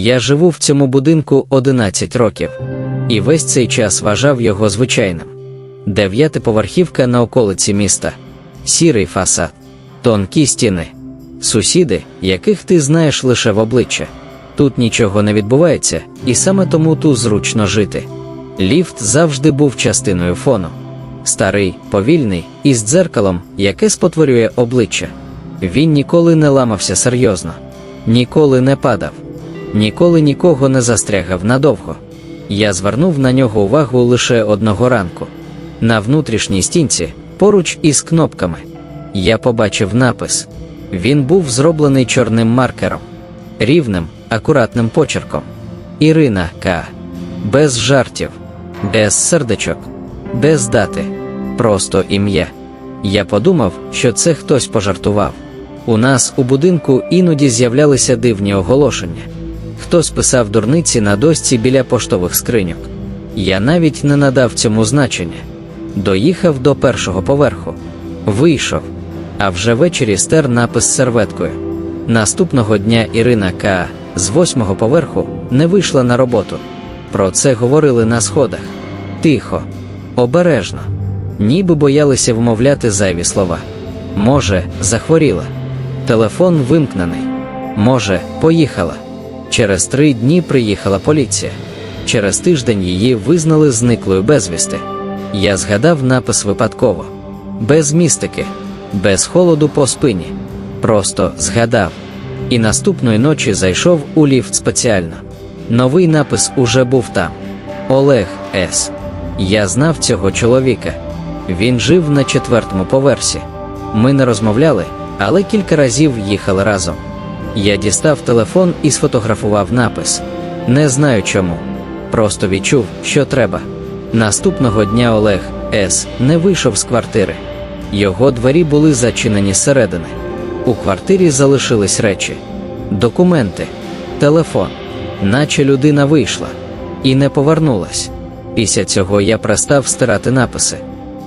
Я живу в цьому будинку 11 років, і весь цей час вважав його звичайним. Дев'ятиповерхівка на околиці міста, сірий фасад, тонкі стіни, сусіди, яких ти знаєш лише в обличчя. Тут нічого не відбувається, і саме тому тут зручно жити. Ліфт завжди був частиною фону. Старий, повільний, із дзеркалом, яке спотворює обличчя. Він ніколи не ламався серйозно, ніколи не падав, ніколи нікого не застрягав надовго. Я звернув на нього увагу лише одного ранку. На внутрішній стінці, поруч із кнопками, я побачив напис. Він був зроблений чорним маркером, рівним, акуратним почерком. Ірина К. Без жартів, без сердечок, без дати, просто ім'я. Я подумав, що це хтось пожартував. У нас у будинку іноді з'являлися дивні оголошення. Хтось писав дурниці на дошці біля поштових скриньок. Я навіть не надав цьому значення. Доїхав до першого поверху, вийшов, а вже ввечері стер напис серветкою. Наступного дня Ірина К. з восьмого поверху не вийшла на роботу. Про це говорили на сходах. Тихо, обережно, ніби боялися вмовляти зайві слова. Може, захворіла. Телефон вимкнений. Може, поїхала. Через три дні приїхала поліція. Через тиждень її визнали зниклою безвісти. Я згадав напис випадково, без містики, без холоду по спині. Просто згадав. І наступної ночі зайшов у ліфт спеціально. Новий напис уже був там: Олег С. Я знав цього чоловіка. Він жив на четвертому поверсі. Ми не розмовляли, але кілька разів їхали разом. Я дістав телефон і сфотографував напис. Не знаю чому. Просто відчув, що треба. Наступного дня Олег С. не вийшов з квартири. Його двері були зачинені зсередини. У квартирі залишились речі, документи, телефон, наче людина вийшла і не повернулась. Після цього я перестав стирати написи.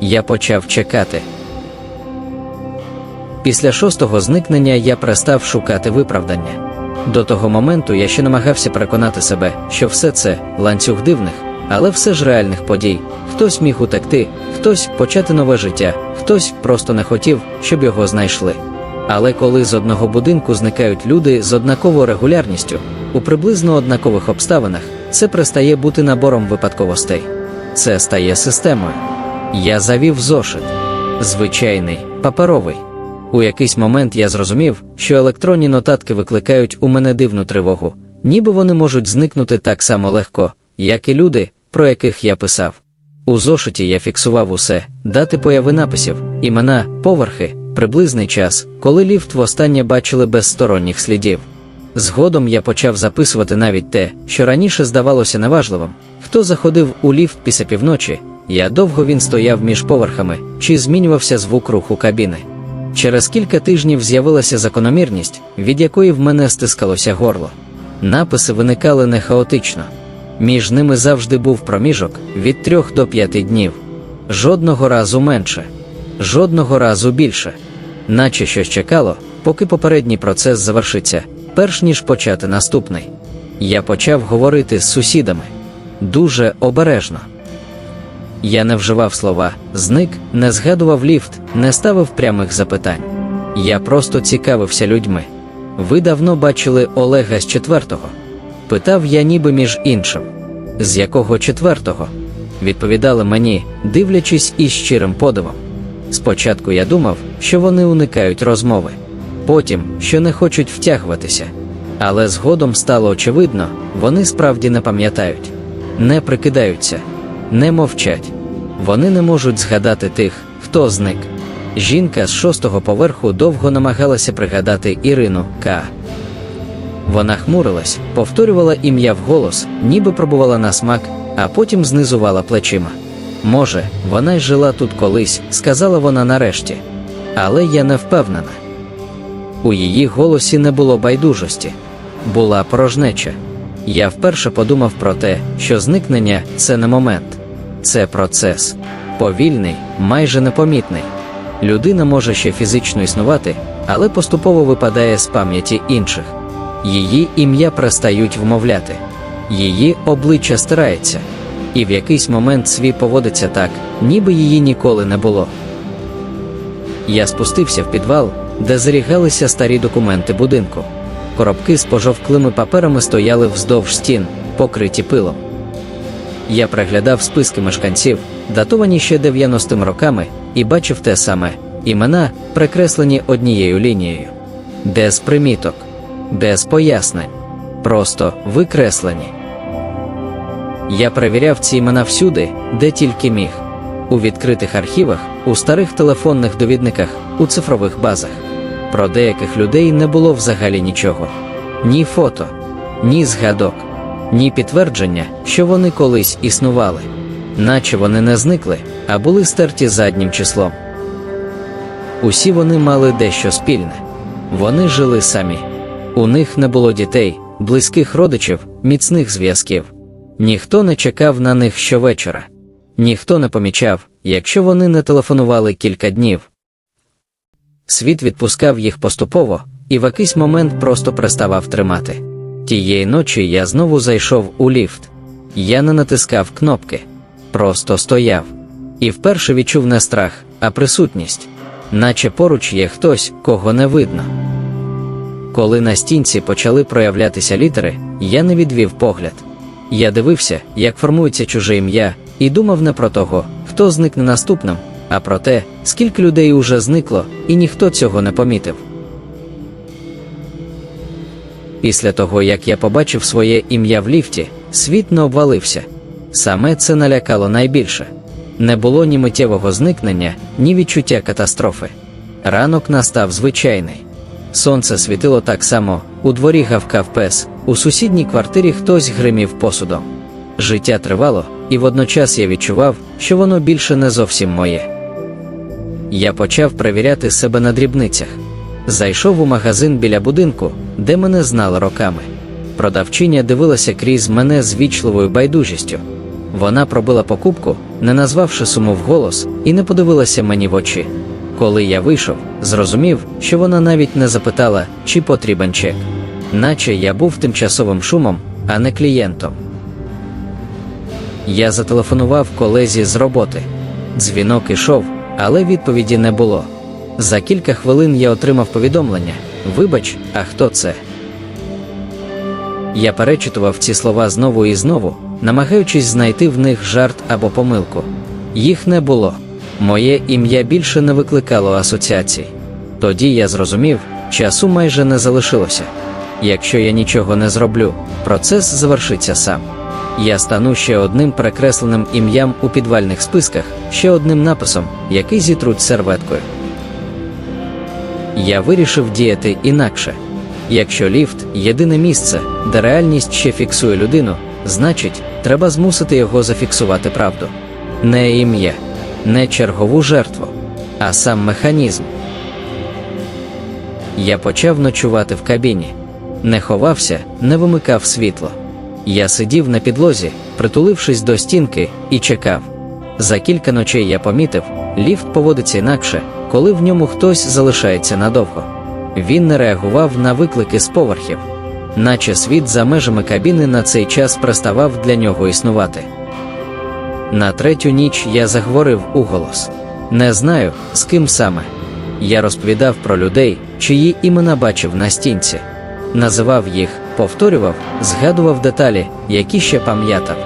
Я почав чекати. Після шостого зникнення я перестав шукати виправдання. До того моменту я ще намагався переконати себе, що все це ланцюг дивних, але все ж реальних подій. Хтось міг утекти, хтось почати нове життя, хтось просто не хотів, щоб його знайшли. Але коли з одного будинку зникають люди з однаковою регулярністю, у приблизно однакових обставинах, це перестає бути набором випадковостей. Це стає системою. Я завів зошит. Звичайний, паперовий. У якийсь момент я зрозумів, що електронні нотатки викликають у мене дивну тривогу, ніби вони можуть зникнути так само легко, як і люди, про яких я писав. У зошиті я фіксував усе, дати появи написів, імена, поверхи, приблизний час, коли ліфт востаннє бачили без сторонніх слідів. Згодом я почав записувати навіть те, що раніше здавалося неважливим. Хто заходив у ліфт після півночі, я довго він стояв між поверхами, чи змінювався звук руху кабіни. Через кілька тижнів з'явилася закономірність, від якої в мене стискалося горло. Написи виникали не хаотично. Між ними завжди був проміжок від трьох до п'яти днів. Жодного разу менше, жодного разу більше, наче щось чекало, поки попередній процес завершиться, перш ніж почати наступний. Я почав говорити з сусідами дуже обережно. Я не вживав слова, зник, не згадував ліфт, не ставив прямих запитань. Я просто цікавився людьми. Ви давно бачили Олега з четвертого? Питав я ніби між іншим. З якого четвертого? Відповідали мені, дивлячись із щирим подивом. Спочатку я думав, що вони уникають розмови, потім, що не хочуть втягуватися. Але згодом стало очевидно, вони справді не пам'ятають, не прикидаються, не мовчать. Вони не можуть згадати тих, хто зник. Жінка з шостого поверху довго намагалася пригадати Ірину К. Вона хмурилась, повторювала ім'я вголос, ніби пробувала на смак, а потім знизувала плечима. Може, вона й жила тут колись, сказала вона нарешті. Але я не впевнена. У її голосі не було байдужості, була порожнеча. Я вперше подумав про те, що зникнення це не момент, це процес, повільний, майже непомітний. Людина може ще фізично існувати, але поступово випадає з пам'яті інших. Її ім'я перестають вмовляти, її обличчя стирається, і в якийсь момент свій поводиться так, ніби її ніколи не було. Я спустився в підвал, де зарігалися старі документи будинку. Коробки з пожовклими паперами стояли вздовж стін, покриті пилом. Я приглядав списки мешканців, датовані ще 90-ми роками, і бачив те саме. Імена, прикреслені однією лінією, без приміток, без пояснень, просто викреслені. Я перевіряв ці імена всюди, де тільки міг, у відкритих архівах, у старих телефонних довідниках, у цифрових базах. Про деяких людей не було взагалі нічого, ні фото, ні згадок, ні підтвердження, що вони колись існували, наче вони не зникли, а були стерті заднім числом. Усі вони мали дещо спільне. Вони жили самі. У них не було дітей, близьких родичів, міцних зв'язків. Ніхто не чекав на них щовечора. Ніхто не помічав, якщо вони не телефонували кілька днів. Світ відпускав їх поступово і в якийсь момент просто переставав тримати. Тієї ночі я знову зайшов у ліфт. Я не натискав кнопки, просто стояв. І вперше відчув не страх, а присутність, наче поруч є хтось, кого не видно. Коли на стінці почали проявлятися літери, я не відвів погляд. Я дивився, як формується чуже ім'я, і думав не про того, хто зникне наступним, а про те, скільки людей уже зникло, і ніхто цього не помітив. Після того, як я побачив своє ім'я в ліфті, світ не обвалився. Саме це налякало найбільше. Не було ні миттєвого зникнення, ні відчуття катастрофи. Ранок настав звичайний. Сонце світило так само, у дворі гавкав пес, у сусідній квартирі хтось гримів посудом. Життя тривало, і водночас я відчував, що воно більше не зовсім моє. Я почав перевіряти себе на дрібницях. Зайшов у магазин біля будинку, де мене знали роками. Продавчиня дивилася крізь мене з вічливою байдужістю. Вона пробила покупку, не назвавши суму вголос, і не подивилася мені в очі. Коли я вийшов, зрозумів, що вона навіть не запитала, чи потрібен чек, наче я був тимчасовим шумом, а не клієнтом. Я зателефонував колезі з роботи. Дзвінок ішов, але відповіді не було. За кілька хвилин я отримав повідомлення: Вибач, а хто це? Я перечитував ці слова знову і знову, намагаючись знайти в них жарт або помилку. Їх не було. Моє ім'я більше не викликало асоціацій. Тоді я зрозумів, часу майже не залишилося. Якщо я нічого не зроблю, процес завершиться сам. Я стану ще одним перекресленим ім'ям у підвальних списках, ще одним написом, який зітруть серветкою. Я вирішив діяти інакше. Якщо ліфт єдине місце, де реальність ще фіксує людину, значить, треба змусити його зафіксувати правду. Не ім'я, не чергову жертву, а сам механізм. Я почав ночувати в кабіні, не ховався, не вимикав світло. Я сидів на підлозі, притулившись до стінки, і чекав. За кілька ночей я помітив, ліфт поводиться інакше, коли в ньому хтось залишається надовго. Він не реагував на виклики з поверхів, наче світ за межами кабіни на цей час переставав для нього існувати. На третю ніч я заговорив уголос. Не знаю, з ким саме. Я розповідав про людей, чиї імена бачив на стінці, називав їх, повторював, згадував деталі, які ще пам'ятав.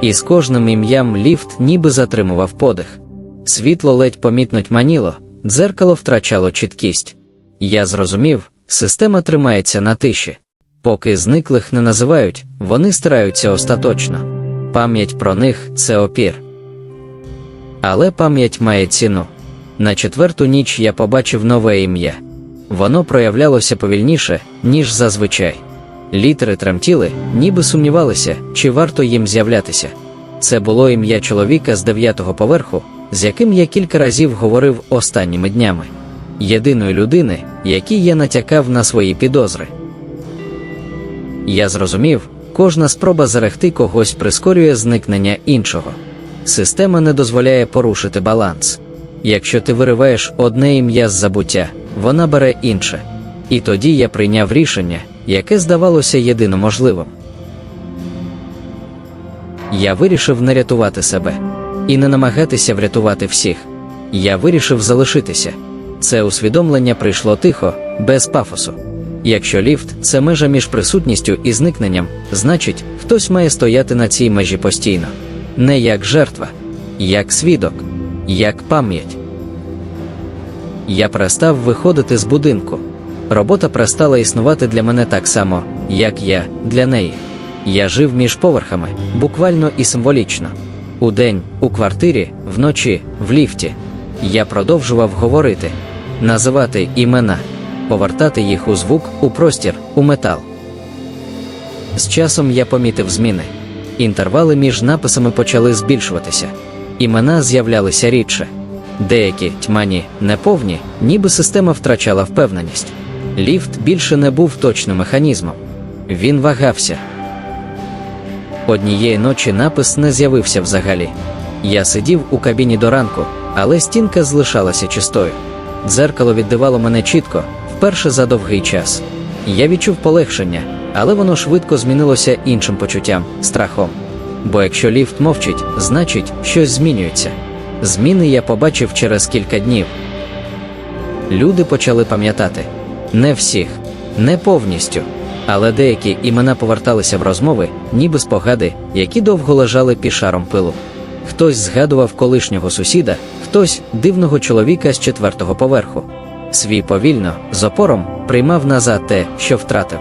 І з кожним ім'ям ліфт ніби затримував подих. Світло ледь помітно тьманіло, дзеркало втрачало чіткість. Я зрозумів, система тримається на тиші. Поки зниклих не називають, вони стираються остаточно. Пам'ять про них це опір. Але пам'ять має ціну. На четверту ніч я побачив нове ім'я. Воно проявлялося повільніше, ніж зазвичай. Літери тремтіли, ніби сумнівалися, чи варто їм з'являтися. Це було ім'я чоловіка з дев'ятого поверху, з яким я кілька разів говорив останніми днями, єдиної людини, якій я натякав на свої підозри. Я зрозумів, кожна спроба зарегти когось прискорює зникнення іншого. Система не дозволяє порушити баланс. Якщо ти вириваєш одне ім'я з забуття, вона бере інше. І тоді я прийняв рішення яке здавалося єдино можливим. Я вирішив не рятувати себе і не намагатися врятувати всіх. Я вирішив залишитися. Це усвідомлення прийшло тихо, без пафосу. Якщо ліфт це межа між присутністю і зникненням, значить, хтось має стояти на цій межі постійно. Не як жертва, як свідок, як пам'ять. Я перестав виходити з будинку. Робота перестала існувати для мене так само, як я для неї. Я жив між поверхами, буквально і символічно. Удень, у квартирі, вночі, в ліфті. Я продовжував говорити, називати імена, повертати їх у звук, у простір, у метал. З часом я помітив зміни. Інтервали між написами почали збільшуватися. Імена з'являлися рідше. Деякі тьмані, неповні, ніби система втрачала впевненість. Ліфт більше не був точним механізмом. Він вагався. Однієї ночі напис не з'явився взагалі. Я сидів у кабіні до ранку, але стінка залишалася чистою. Дзеркало віддавало мене чітко, вперше за довгий час. Я відчув полегшення, але воно швидко змінилося іншим почуттям страхом. Бо якщо ліфт мовчить, значить, щось змінюється. Зміни я побачив через кілька днів. Люди почали пам'ятати не всіх, не повністю, але деякі імена поверталися в розмови, ніби спогади, які довго лежали під шаром пилу. Хтось згадував колишнього сусіда, хтось дивного чоловіка з четвертого поверху. Свій повільно, з опором, приймав назад те, що втратив.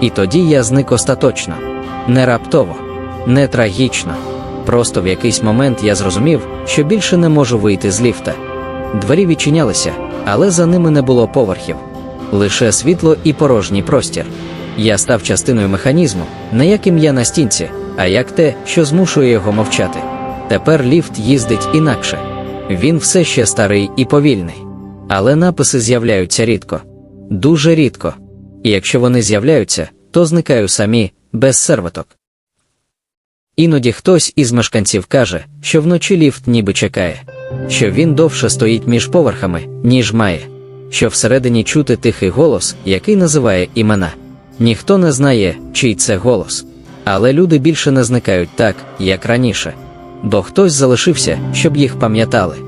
І тоді я зник остаточно, не раптово, не трагічно. Просто в якийсь момент я зрозумів, що більше не можу вийти з ліфта. Двері відчинялися, але за ними не було поверхів, лише світло і порожній простір. Я став частиною механізму, не як ім'я на стінці, а як те, що змушує його мовчати. Тепер ліфт їздить інакше. Він все ще старий і повільний. Але написи з'являються рідко, дуже рідко. І якщо вони з'являються, то зникаю самі, без сервиток. Іноді хтось із мешканців каже, що вночі ліфт ніби чекає, що він довше стоїть між поверхами, ніж має, що всередині чути тихий голос, який називає імена. Ніхто не знає, чий це голос. Але люди більше не зникають так, як раніше, бо хтось залишився, щоб їх пам'ятали.